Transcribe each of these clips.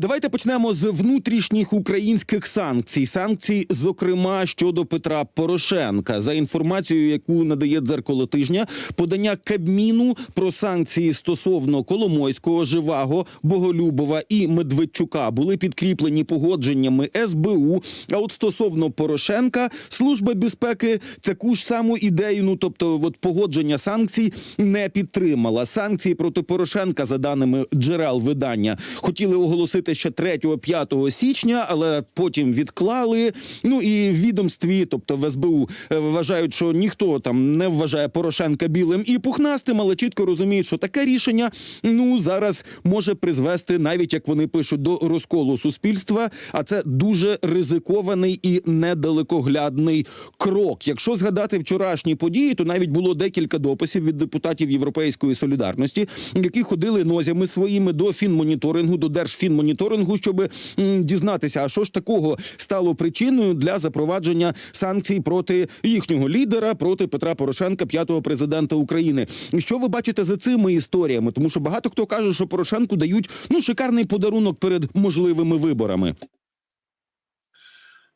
Давайте почнемо з внутрішніх українських санкцій. Санкцій, зокрема щодо Петра Порошенка. За інформацією, яку надає дзеркало тижня, подання Кабміну про санкції стосовно Коломойського, Живаго, Боголюбова і Медведчука були підкріплені погодженнями СБУ. А от стосовно Порошенка, служба безпеки таку ж саму ідею, ну тобто, от погодження санкцій не підтримала. Санкції проти Порошенка, за даними джерел видання, хотіли оголосити ще 3-5 січня, але потім відклали. Ну і в відомстві, тобто в СБУ, е, вважають, що ніхто там не вважає Порошенка білим і пухнастим, але чітко розуміють, що таке рішення ну зараз може призвести, навіть як вони пишуть, до розколу суспільства. А це дуже ризикований і недалекоглядний крок. Якщо згадати вчорашні події, то навіть було декілька дописів від депутатів Європейської солідарності, які ходили нозями своїми до фінмоніторингу, до держфінмоніторингу, щоб м, дізнатися, а що ж такого стало причиною для запровадження санкцій проти їхнього лідера, проти Петра Порошенка, п'ятого президента України. Що ви бачите за цими історіями? Тому що багато хто каже, що Порошенку дають ну шикарний подарунок перед можливими виборами.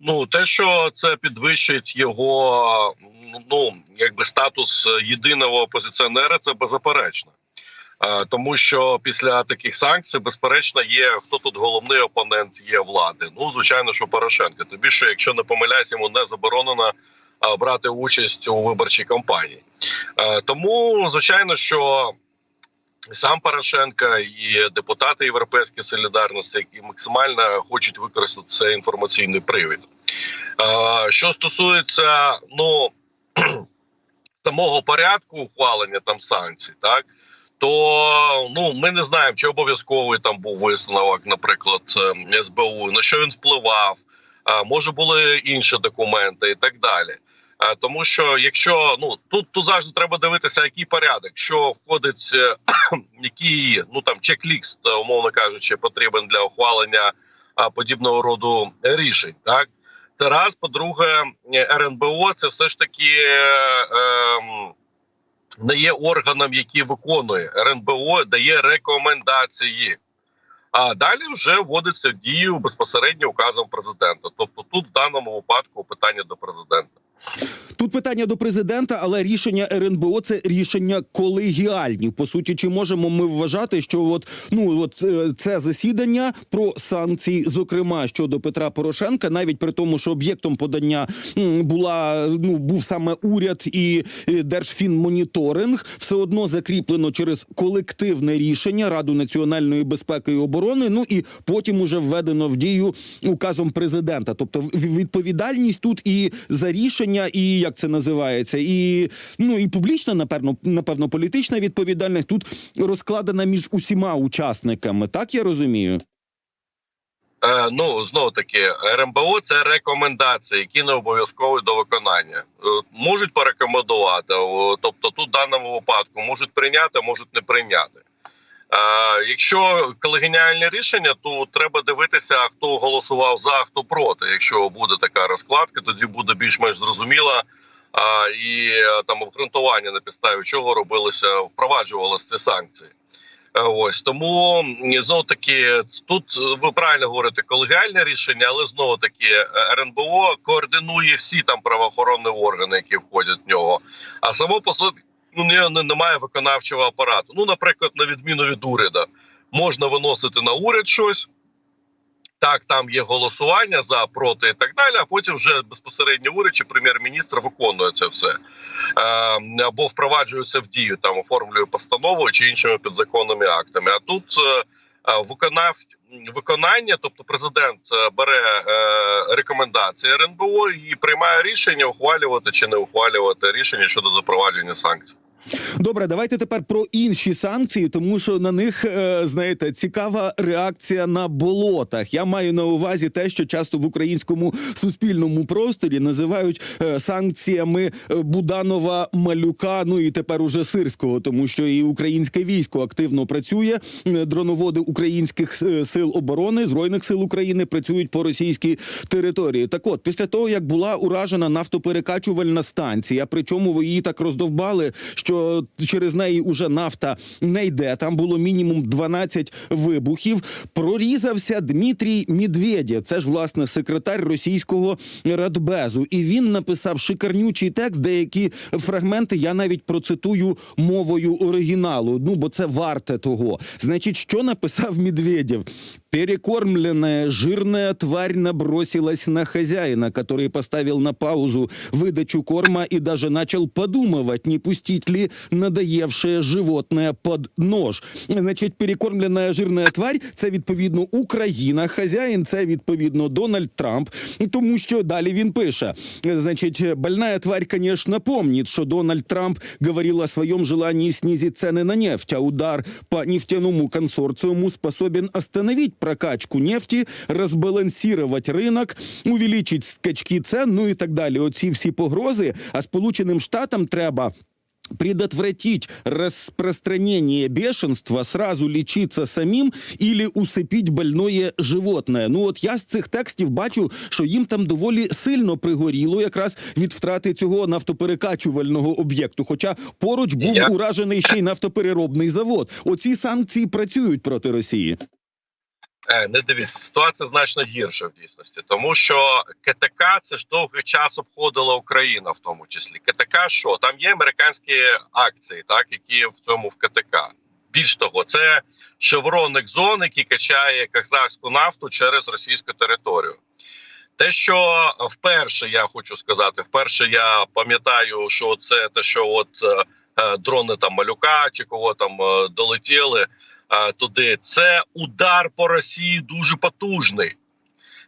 Ну те, що це підвищить його ну якби статус єдиного опозиціонера, це беззаперечно. Е, Тому що після таких санкцій, безперечно, є хто тут головний опонент є влади. Ну звичайно, що Порошенко. Тим більше, якщо не помиляюсь, йому не заборонено е, брати участь у виборчій кампанії. Е, Тому звичайно, що сам Порошенко і депутати Європейської солідарності, які максимально хочуть використати цей інформаційний привід. Що стосується ну самого порядку ухвалення там санкцій, так то ну ми не знаємо, чи обов'язковий там був висновок, наприклад, е, СБУ, на що він впливав, е, може були інші документи і так далі. Е, Тому що якщо ну тут тут завжди треба дивитися, який порядок, що входить, е, який ну там чек-ліст, е, умовно кажучи, потрібен для ухвалення подібного роду рішень. Так це раз. По-друге, е, РНБО це все ж таки е, ем, не є органом, який виконує РНБО, дає рекомендації. А далі вже вводиться в дію безпосередньо указом президента. Тобто, тут в даному випадку питання до президента. Тут питання до президента, але рішення РНБО це рішення колегіальні. По суті, чи можемо ми вважати, що от ну от е, це засідання про санкції, зокрема щодо Петра Порошенка, навіть при тому, що об'єктом подання була ну був саме уряд і Держфінмоніторинг, все одно закріплено через колективне рішення Раду національної безпеки і оборони. Ну і потім уже введено в дію указом президента. Тобто відповідальність тут і за рішення, і як це називається, і ну і публічна, напевно, напевно, політична відповідальність тут розкладена між усіма учасниками. Так я розумію. Е, ну знову таки, РМБО це рекомендації, які не обов'язкові до виконання. Е, можуть порекомендувати, тобто тут в даному випадку можуть прийняти, можуть не прийняти. Е, якщо колегіальне рішення, то треба дивитися, хто голосував за, хто проти. Якщо буде така розкладка, тоді буде більш-менш зрозуміло. А, і е, там обґрунтування на підставі чого робилося, впроваджувалися ці санкції. Е, Ось тому знову таки тут е, ви правильно говорите колегіальне рішення, але знову таки е, РНБО координує всі там правоохоронні органи, які входять в нього. А само по собі ну не- не- немає виконавчого апарату. Ну, наприклад, на відміну від уряду, можна виносити на уряд щось. Так, там є голосування за проти і так далі. А потім вже безпосередньо уряд чи прем'єр-міністр виконує це все е, або впроваджується в дію, там оформлює постанову чи іншими підзаконними актами. А тут е, е, виконання, тобто президент е, бере е, рекомендації РНБО і приймає рішення ухвалювати чи не ухвалювати рішення щодо запровадження санкцій. Добре, давайте тепер про інші санкції, тому що на них е, знаєте цікава реакція на болотах. Я маю на увазі те, що часто в українському суспільному просторі називають е, санкціями е, Буданова Малюка. Ну і тепер уже сирського, тому що і українське військо активно працює. Дроноводи українських сил оборони збройних сил України працюють по російській території. Так от, після того як була уражена нафтоперекачувальна станція, причому її так роздовбали, що через неї уже нафта не йде. Там було мінімум 12 вибухів. Прорізався Дмитрій Медведєв. Це ж власне секретар російського радбезу. І він написав шикарнючий текст. Деякі фрагменти я навіть процитую мовою оригіналу. Ну бо це варте того. Значить, що написав Медведєв? Перекормленная жирная тварь набросилась на хозяина, который поставил на паузу выдачу корма и даже начал подумывать, не пустить ли надоевшее животное под нож. Значить, перекормлена жирна тварь це відповідно Україна. Хазяїн це відповідно Дональд Трамп. Тому що далі він пише: значить, больная тварь, конечно, помнит, что Дональд Трамп говорил о своем желании снизить цены на нефть, а удар по нефтяному консорциуму способен остановить прокачку нефти, разбалансировать рынок, увеличить скачки цен, ну і так далі. Оці всі погрози. А Сполученим Штатам треба предотвратить распространение бешенства, сразу лечиться самим или усипіть больное животное. Ну от я з цих текстів бачу, що їм там доволі сильно пригоріло якраз від втрати цього нафтоперекачувального об'єкту. Хоча поруч був уражений ще й нафтопереробний завод. Оці санкції працюють проти Росії. Е, не дивіться, ситуація значно гірша в дійсності, тому що КТК це ж довгий час обходила Україна, в тому числі. КТК що там є американські акції, так які в цьому в КТК. Більш того, це шеврон Екзон, який качає казахську нафту через російську територію. Те, що вперше я хочу сказати, вперше я пам'ятаю, що це те, що от е, е, дрони там малюка чи кого там долетіли туди. Це удар по Росії дуже потужний.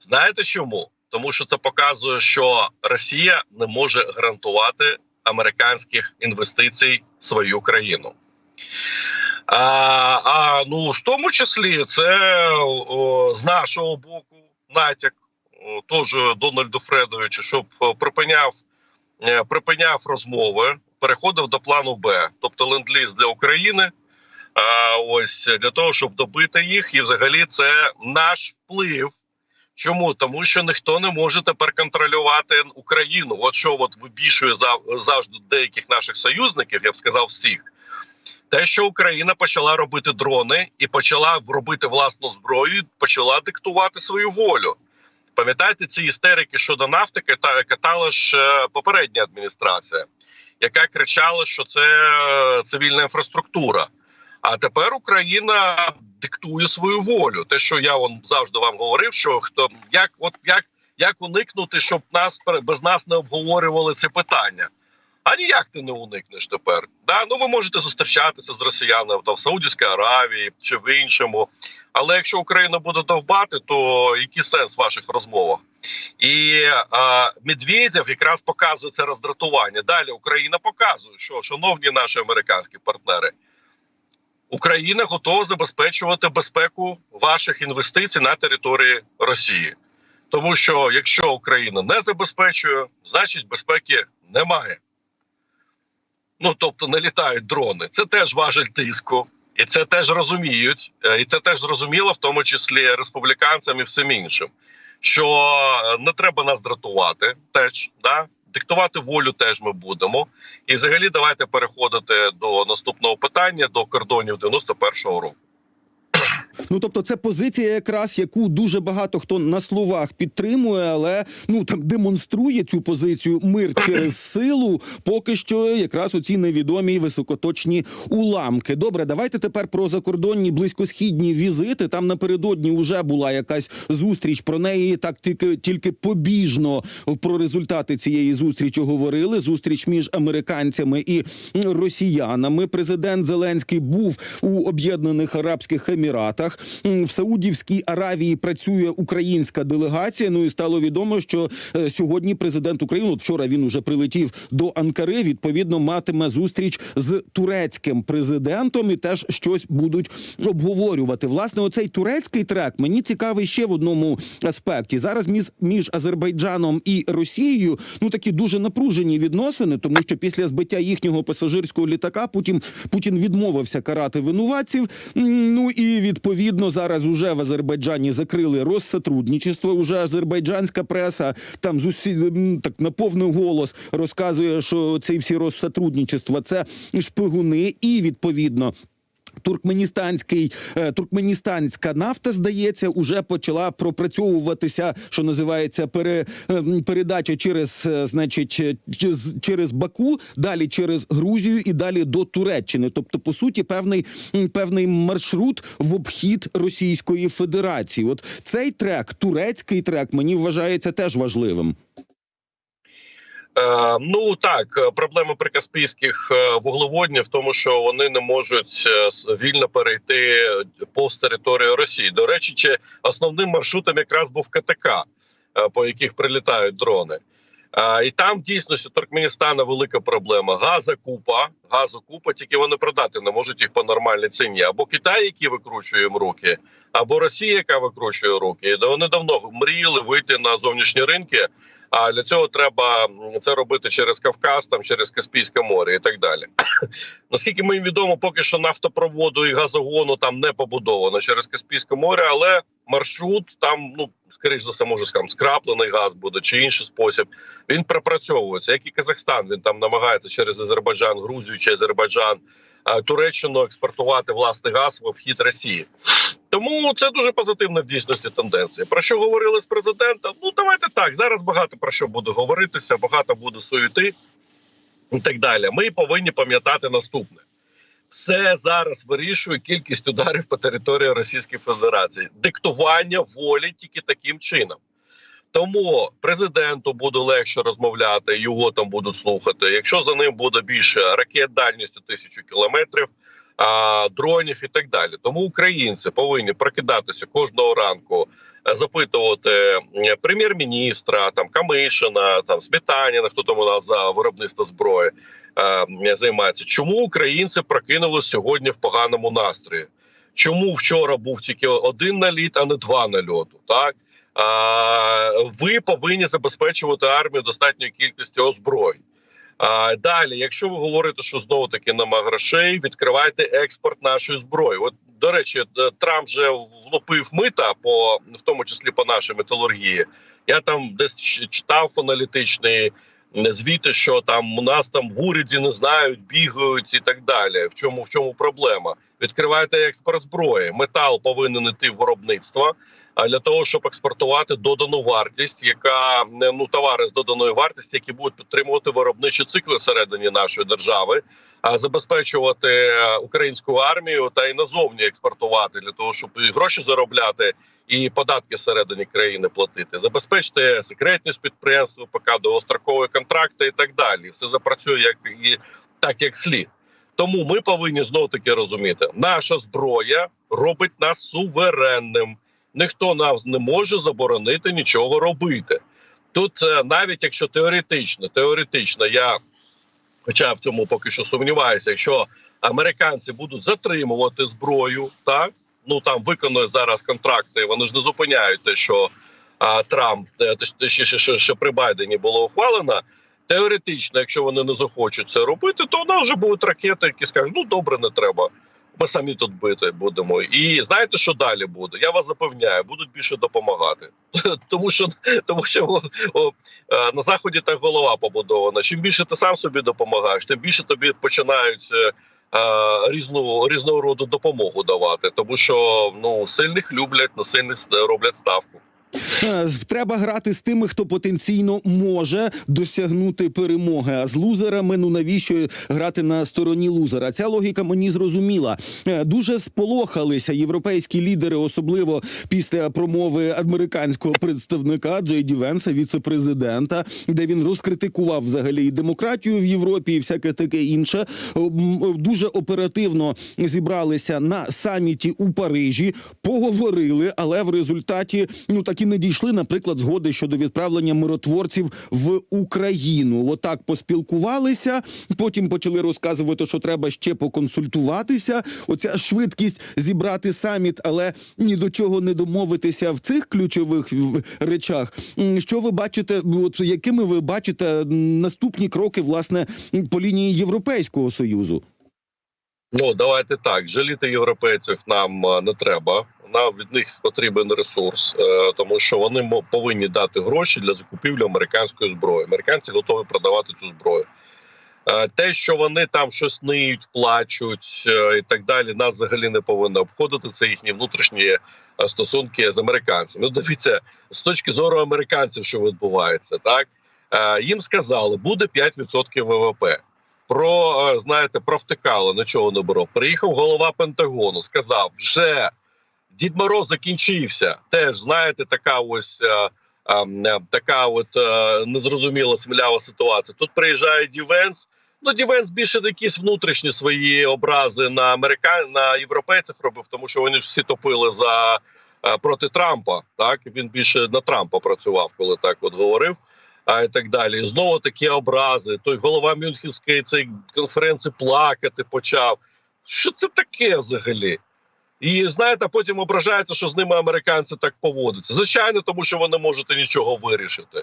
Знаєте чому? Тому що це показує, що Росія не може гарантувати американських інвестицій в свою країну. А, а ну в тому числі це о, з нашого боку натяк о, теж Дональду Фредовичу, щоб припиняв, е, припиняв розмови, переходив до плану Б, тобто ленд-ліз для України. А, ось для того, щоб добити їх, і взагалі це наш вплив. Чому? Тому що ніхто не може тепер контролювати Україну. От що от вибішує зав- завжди деяких наших союзників, я б сказав, всіх. Те, що Україна почала робити дрони і почала робити власну зброю, почала диктувати свою волю. Пам'ятаєте ці істерики щодо нафти, та катала ж е, попередня адміністрація, яка кричала, що це е, цивільна інфраструктура. А тепер Україна диктує свою волю. Те, що я вон завжди вам говорив, що хто як, от як, як уникнути, щоб нас без нас не обговорювали це питання. А ніяк ти не уникнеш тепер. Да? Ну ви можете зустрічатися з росіянами там, в Саудівській Аравії чи в іншому. Але якщо Україна буде довбати, то який сенс в ваших розмовах? І а, Медведєв якраз показує це роздратування. Далі Україна показує, що шановні наші американські партнери, Україна готова забезпечувати безпеку ваших інвестицій на території Росії. Тому що якщо Україна не забезпечує, значить безпеки немає. Ну тобто не літають дрони. Це теж важель тиску, і це теж розуміють, е, і це теж зрозуміло, в тому числі республіканцям і всім іншим. Що е, не треба нас дратувати, теж да диктувати волю теж ми будемо. І взагалі давайте переходити до наступного питання до кордонів 91-го року. Ну тобто, це позиція, якраз яку дуже багато хто на словах підтримує, але ну там демонструє цю позицію мир через силу. Поки що, якраз оці невідомі високоточні уламки. Добре, давайте тепер про закордонні близькосхідні візити. Там напередодні вже була якась зустріч. Про неї так тільки тільки побіжно про результати цієї зустрічі говорили. Зустріч між американцями і росіянами. Президент Зеленський був у Об'єднаних Арабських Еміратах. Еміратах. В Саудівській Аравії працює українська делегація. Ну і стало відомо, що е, сьогодні президент України, от вчора він уже прилетів до Анкари. Відповідно, матиме зустріч з турецьким президентом і теж щось будуть обговорювати. Власне, оцей турецький трек мені цікавий ще в одному аспекті. Зараз між, між Азербайджаном і Росією ну такі дуже напружені відносини, тому що після збиття їхнього пасажирського літака Путін Путін відмовився карати винуватців. Ну і відповідно зараз уже в Азербайджані закрили розсотрудничество. Уже азербайджанська преса там з усі так на повний голос розказує, що ці всі розсотрудничества це шпигуни, і відповідно. Туркменістанський е, туркменістанська нафта здається уже почала пропрацьовуватися, що називається пере, е, передача через е, значить е, через Баку, далі через Грузію і далі до Туреччини. Тобто, по суті, певний певний маршрут в обхід Російської Федерації. От цей трек, турецький трек, мені вважається теж важливим. Е, ну так, е, проблема прикаспійських е, вуглеводнів в тому, що вони не можуть вільно перейти повз територію Росії. До речі, чи основним маршрутом якраз був КТК, по яких прилітають дрони. І там в дійсності Туркменістана велика проблема. Газа купа, газу купа, тільки вони продати не можуть їх по нормальній ціні. Або Китай, який викручує їм руки, або Росія, яка викручує руки. Вони давно мріяли вийти на зовнішні ринки. А для цього треба це робити через Кавказ, там через Каспійське море і так далі. Наскільки мені відомо, поки що нафтопроводу і газогону там не побудовано через Каспійське море, але маршрут там, ну скоріш за все, може скажімо, скраплений газ буде чи інший спосіб. Він пропрацьовується, як і Казахстан. Він там намагається через Азербайджан, Грузію чи Азербайджан, е, Туреччину експортувати власний газ в обхід Росії. Тому це дуже позитивна в дійсності тенденція. Про що говорили з президентом? Ну давайте так. Зараз багато про що буде говоритися, багато буде суєти і так далі. Ми повинні пам'ятати наступне: все зараз вирішує кількість ударів по території Російської Федерації, диктування волі тільки таким чином. Тому президенту буде легше розмовляти, його там будуть слухати. Якщо за ним буде більше ракет дальністю тисячу кілометрів, дронів і так далі. Тому українці повинні прокидатися кожного ранку, е, запитувати прем'єр-міністра, там Камишина, там Сметаніна, хто там у нас за виробництво зброї е, займається. Чому українці прокинулись сьогодні в поганому настрої? Чому вчора був тільки один наліт, а не два нальоту? Так ви повинні забезпечувати армію достатньою кількістю озброєнь. А, далі, якщо ви говорите, що знову таки нема грошей, відкривайте експорт нашої зброї. От до речі, е, Трамп вже влупив мита по в тому числі по нашій металургії. Я там десь читав аналітичний звіти, що там у нас там в уряді не знають, бігають і так далі. В чому в чому проблема? Відкривайте експорт зброї. Метал повинен іти в виробництво. А для того, щоб експортувати додану вартість, яка ну товари з доданою вартістю, які будуть підтримувати виробничі цикли всередині нашої держави, а забезпечувати е, українську армію та й назовні експортувати для того, щоб і гроші заробляти і податки всередині країни платити, забезпечити секретність підприємств, ПК довгострокові контракти і так далі. Все запрацює як і так, як слід. Тому ми повинні знов таки розуміти, наша зброя робить нас суверенним. Ніхто нам не може заборонити нічого робити. Тут е, навіть якщо теоретично, теоретично, я хоча в цьому поки що сумніваюся, якщо американці будуть затримувати зброю, так ну там виконують зараз контракти, вони ж не зупиняють те, що а, Трамп е, що, що, що при Байдені було ухвалено. Теоретично, якщо вони не захочуть це робити, то у нас вже будуть ракети, які скажуть, ну добре, не треба. Ми самі тут бити будемо. І знаєте, що далі буде? Я вас запевняю, будуть більше допомагати. Тому що тому що о, о, е, на заході так голова побудована. Чим більше ти сам собі допомагаєш, тим більше тобі починають е, е, різну різного роду допомогу давати. Тому що ну сильних люблять, на сильних роблять ставку. Е, Треба грати з тими, хто потенційно може досягнути перемоги. А з лузерами, ну навіщо грати на стороні лузера? Ця логіка мені зрозуміла. Е, Дуже сполохалися європейські лідери, особливо після промови американського представника Джей Ді Венса, віце-президента, де він розкритикував взагалі і демократію в Європі, і всяке таке інше. Дуже оперативно зібралися на саміті у Парижі, поговорили, але в результаті ну так і не дійшли, наприклад, згоди щодо відправлення миротворців в Україну. Отак поспілкувалися. Потім почали розказувати, що треба ще поконсультуватися. Оця швидкість зібрати саміт, але ні до чого не домовитися в цих ключових речах. Що ви бачите? От якими ви бачите наступні кроки власне по лінії Європейського союзу? Ну давайте так. Жаліти європейців нам е, не треба. Нам від них потрібен ресурс, е, тому що вони повинні дати гроші для закупівлі американської зброї. Американці готові продавати цю зброю. Е, Те, що вони там щось ниють, плачуть е, і так далі, нас взагалі не повинно обходити. Це їхні внутрішні стосунки з американцями. Ну, дивіться, з точки зору американців, що відбувається, так їм сказали, буде 5% ВВП. Про знаєте, провтикали, нічого не було. Приїхав голова Пентагону, сказав: вже Дід Мороз закінчився. Теж знаєте, така ось е, е, така от е, незрозуміла смілява ситуація. Тут приїжджає Дівенс. Ну, Дівенс більше якісь внутрішні свої образи на американ на європейців робив, тому що вони ж всі топили за проти Трампа. Так він більше на Трампа працював, коли так от говорив. А і так далі. Знову такі образи. Той голова Мюнхенської цієї конференції плакати почав. Що це таке взагалі? І знаєте, потім ображається, що з ними американці так поводяться. Звичайно, тому що ви не можете нічого вирішити.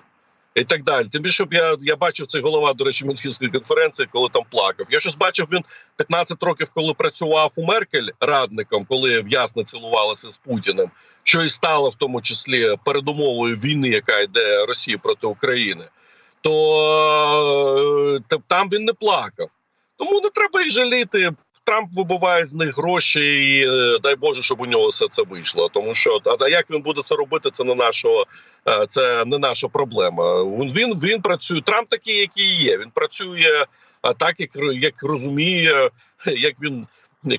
І так далі. Тим більше я, я бачив цей голова, до речі, Мюнхенської конференції, коли там плакав. Я щось бачив він 15 років, коли працював у Меркель радником, коли в'ясно цілувалася з Путіним, що і стало в тому числі передумовою війни, яка йде Росії проти України, то е, там він не плакав. Тому не треба їх жаліти. Трамп вибиває з них гроші, і е, дай Боже, щоб у нього все це вийшло. Тому що а як він буде це робити, це не нашого, е, це не наша проблема. Він він, працює. Трамп такий, який є. Він працює а, так, як як розуміє, як він.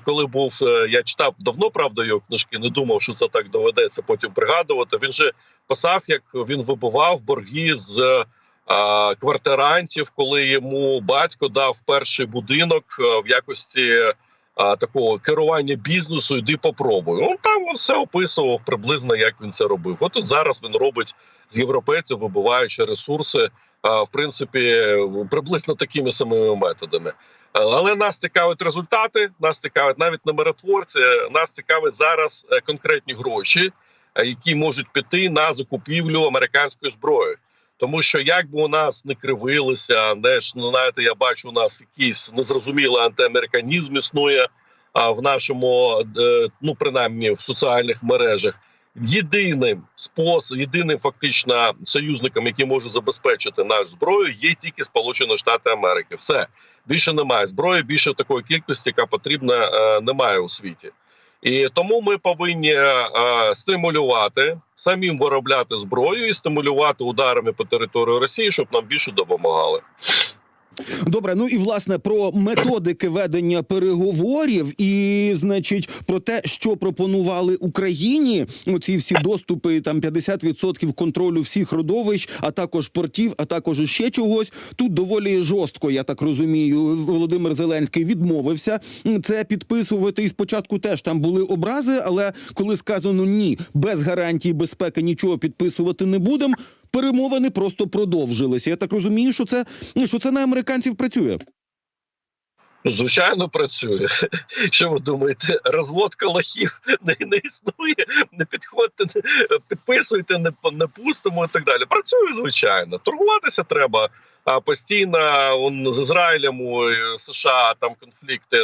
Коли був, е, я читав давно правда його книжки, не думав, що це так доведеться потім пригадувати. Він же писав, як він вибивав борги з а, квартирантів, коли йому батько дав перший будинок е, в якості а, такого керування бізнесу. Йди попробуй. Ну там він все описував приблизно, як він це робив. От тут зараз він робить з європейців, вибиваючи ресурси, а, в принципі, приблизно такими самими методами. Але нас цікавить результати, нас цікавить навіть не миротворці, нас цікавить зараз е, конкретні гроші, е, які можуть піти на закупівлю американської зброї. Тому що як би у нас не кривилися, не ж ну, знаєте, я бачу, у нас якийсь незрозумілий антиамериканізм існує а, в нашому, е, ну принаймні в соціальних мережах. Єдиним спосіб, єдиним фактично союзником, який може забезпечити нашу зброю, є тільки Сполучені Штати Америки. Все більше немає зброї, більше такої кількості, яка потрібна, е, немає у світі. І тому ми повинні е, стимулювати самим виробляти зброю і стимулювати ударами по території Росії, щоб нам більше допомагали. Добре, ну і власне про методики ведення переговорів, і значить про те, що пропонували Україні. Оці всі доступи, там 50% контролю всіх родовищ, а також портів, а також ще чогось. Тут доволі жорстко, я так розумію. Володимир Зеленський відмовився це підписувати. І спочатку теж там були образи, але коли сказано ні, без гарантії безпеки нічого підписувати не будемо. Перемовини просто продовжилися. Я так розумію, що це що це на американців працює. Ну, звичайно, працює. Що ви думаєте, розводка лохів не, не існує, не підходьте, не підписуйте, не, не пустимо і так далі. Працює, звичайно. Торгуватися треба. А постійно он, з Ізраїлем у США там конфлікти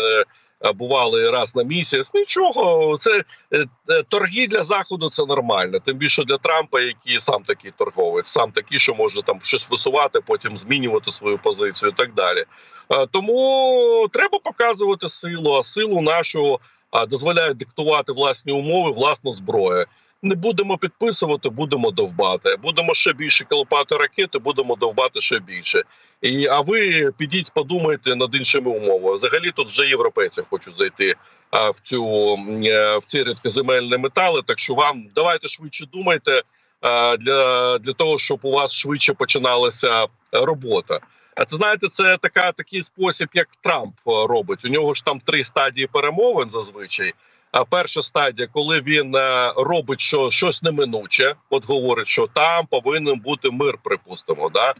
бували раз на місяць. Нічого, це е, е, торги для заходу це нормально. Тим більше для Трампа, який сам такий торговець, сам такий, що може там щось висувати, потім змінювати свою позицію і так далі. Е, Тому треба показувати силу, а силу нашу а, дозволяє диктувати власні умови, власна зброя. Не будемо підписувати, будемо довбати. Будемо ще більше колопати ракети, будемо довбати ще більше. І а ви підіть, подумайте над іншими умовами. Взагалі тут вже європейці хочуть зайти а, в цю е, в ці рідкоземельні метали. Так що вам давайте швидше думайте а, для, для того, щоб у вас швидше починалася робота. А це знаєте, це така такий спосіб, як Трамп е, робить. У нього ж там три стадії перемовин зазвичай. А перша стадія, коли він е, робить що щось неминуче, от говорить, що там повинен бути мир, припустимо. Да?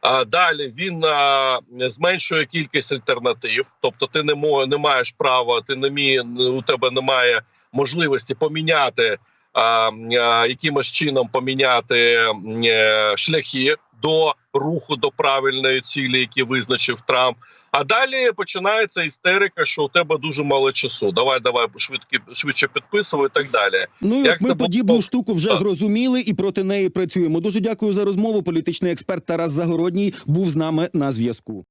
А далі він е, зменшує кількість альтернатив, тобто ти не мо, не маєш права, ти не мі, у тебе немає можливості поміняти а, а, якимось чином поміняти е, шляхи до руху до правильної цілі, які визначив Трамп. А далі починається істерика, що у тебе дуже мало часу. Давай, давай швидкі швидше підписуй і так далі. Ну і Як ми подібну було? штуку вже Так. зрозуміли і проти неї працюємо. Дуже дякую за розмову. Політичний експерт Тарас Загородній був з нами на зв'язку.